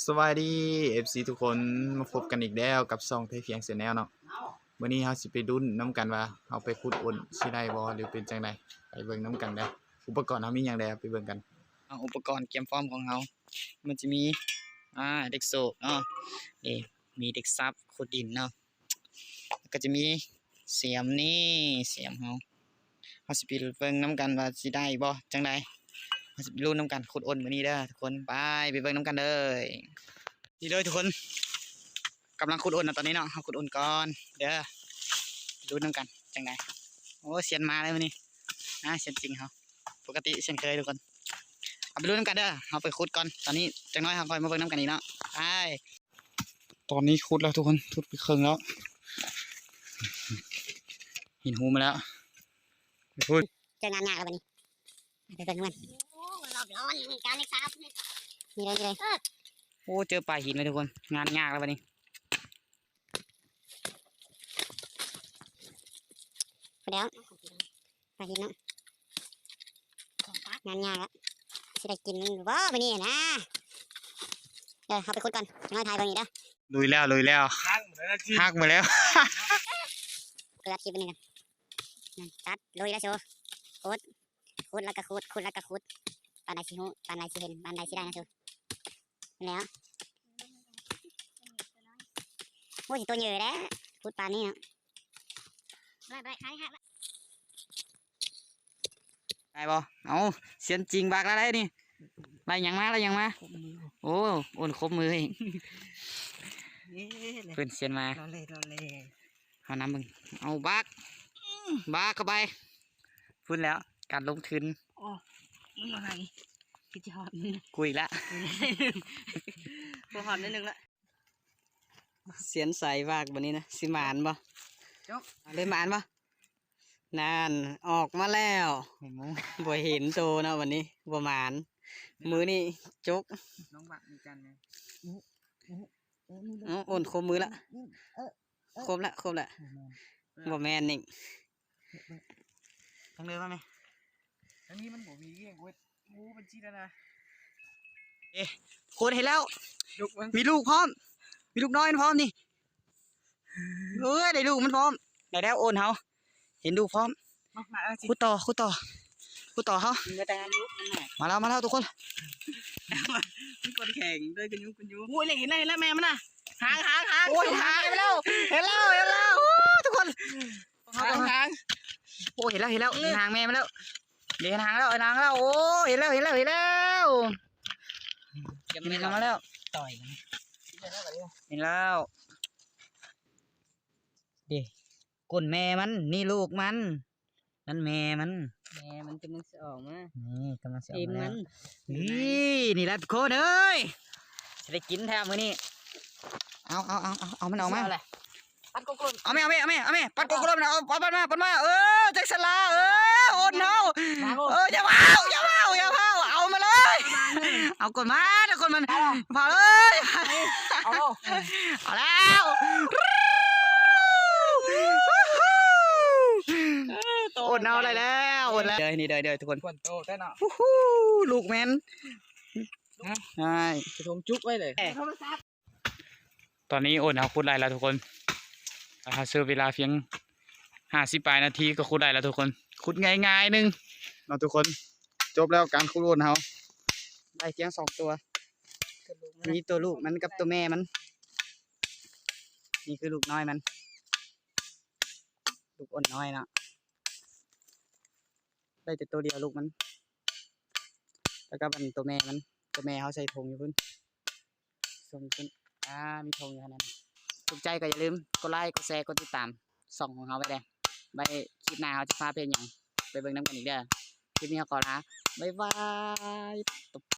สวัสดี FC ทุกคนมาพบกันอีกแล้วกับซองไทยเพียงเสียแนวเนาะวันนี้เฮาสิไปดุนน้ำกันว่าเฮาไปขุดอ้นสิได้บ่หรือเป็นจังไดไปเบิ่งน้ำกันเด้ออุปกรณ์เฮามีหยังแล้ไปเบิ่งกันเอาอุปกรณ์เกมฟอร์มของเรา มันจะมีอ่าเด็กโซกเนาะนี่มีเด็กซับขุดดินเนาะก็จะมีเสียมนี่เสียมเราเราสิไปเบิ่งน้ำกันว่าสิได้บ่จังไดเร สิไปรู้น้ำกันขุดอ้นมือนี้เด้อทุกคนไปไปเบิ่งน้ำกันเลยนี่เลยทุกคนกำลังขุดอ้นนะตอนนี้เนาะขุดอ้นก่อนเด้อรู้น้ำกันจังไดโอ้เสียนมาเลยมื้อนี้อ่าเสียนจริงเขาปกติเช่นเคยทุกคนเอาไปรู้น้ำกันเด้อเอาไปขุดก่อนตอนนี้จังน้อยเราคอยมาเบิ่งน้ำกันอีกเนาะไปตอนนี้ขุดแล้วทุกคนขุดไปครึ่งแล้วห็นหูมาแล้วไปขุดเจองานยากแล้ววันนี้ไปเบิ่งกัน รอบร้อนการเล็กซับนี่เลยนี่เลยโอ้เจอปลาหินเลยทุกคน งานยากแล้ววันนี้พอแล้วไปกินเนาะงานยากแล้วสิได้กินหรือว่าวันนี้นะเดี๋ยวเอาไปคุดก่อนน้อยทายเบิ่งอีกเด้อลุยแล้วลุยแล้วหักมาแล้วเกลือคลิปนี้กันนั่นตัดลุยแล้วโชว์คุดคุดแล้วก็คุดคุดแล้วก็คุด ปานใดสิฮู้ปานใดสิเห็นปานใดสิได้นะโชว์แล้วโอ้ยตัวใหญ่แล้วคุดปานนี้เนาะไปไปขายขายได้บ่เอาเสียนจริงบากแล้วได้นี่ไรหยังมาไรหยังมาโอ้โอนครบมืออีกเพื่อนเสียนมาเราเลยเราเลยเอาน้ำมึงเอาบักบักเข้าไปพูดแล้วการลงทุน มึงอะไรคิดจะหอดนิดนึงคุยละพอหอดนิดนึงละเสียนใสบากวันนี้นะสิหมานบ่จกเอาเลยหมานบ่นานออกมาแล้วบ่เห็นโตนะวันนี้บ่หมาน มือนี่จกน้องบักมีกันนะเอาโอนครบมือละครบละครบละบ่แม่นนิ่งทั้งเลยว่าไหม ทั้งนี้มันบ่มีเงี้ยเว้ยงูมันจีแล้วนะโคนเห็นแล้วลูกมันมีลูกพร้อม มีลูกน้อยพร้อมนี่เอ้ยได้ลูกมันพร้อมได้แล้วโอนเขาเห็นลูกพร้อมมามาแล้วสิคุดต่อคุดต่อคุดต่อเขามึงมาตามลูกมันหน่อยมาแล้วมาแล้วทุกคนมันกดแข่งด้วยกันยุกันยุโอ้ยเลยเห็นแล้วเห็นแล้วแม่มันน่ะหางหางหางโอ้ยหายไปแล้วเห็นแล้วเห็นแล้วโอ้ทุกคนหางหางโอ้เห็นแล้วเห็นแล้วเห็นหางแม่มาแล้ว เดี๋ยวเห็นหางแล้วเห็นหางแล้วโอ้เห็นแล้วเห็นแล้วเห็นแล้วเห็นหางมาแล้วต่อยเห็นแล้วดิก้นแม่มันนี่ลูกมันนั่นแม่มันแม่มันจะมันออกมานี่กำลังจะอเอ็อกมมามัแล้วนนี่นี่แหละทุกคนเอ้ยจะได้กินแทบมื้อนี้เอาเอาเอาเอาเอามันออกมาอะไรปัดกลมเอาแม่เอาแม่เอาแม่เอาแม่ปัดกลมๆนะเอาปัดปัดมาปัดมาเออแจ็คสลาเออโอน เอากดมาเอากดมันเผาเลยเอาเอาแล้วโอนเอาอะไรแล้วโอนแล้วเดี๋ยวนี่เดี๋ยวเดี๋ยวทุกคนควรโตได้เนาะฮู้ฮู้ลูกแมนใช่จะทมจุกไว้เลยตอนนี้โอนเอาขุดได้แล้วทุกคนนะครับซื้อเวลาเพียง50ปลายนาทีก็ขุดได้แล้วทุกคนขุดง่ายๆหนึงเนาะทุกคน จบแล้วการขุดโอนเฮา ได้เพียงสองตัวมีตัวลูกมันกับตัวแม่มัน นี่คือลูกน้อยมัน ลูกอ่อนน้อยนะได้แต่ตัวเดียวลูกมัน แล้วก็มันตัวแม่มัน ตัวแม่เขาใส่ธงอยู่พุ่นส่งขึ้นอ่ามีธงอยู่ขนาดนั้นถูกใจก็อย่าลืมกดไลค์กดแชร์กดติดตามส่องของเขาไปเลยไปคลิปหน้าเขาจะพาเป็นอย่างไปเบิ่งน้ำกันอีกเด้อคลิปนี้เขาขอลาบ๊ายบาย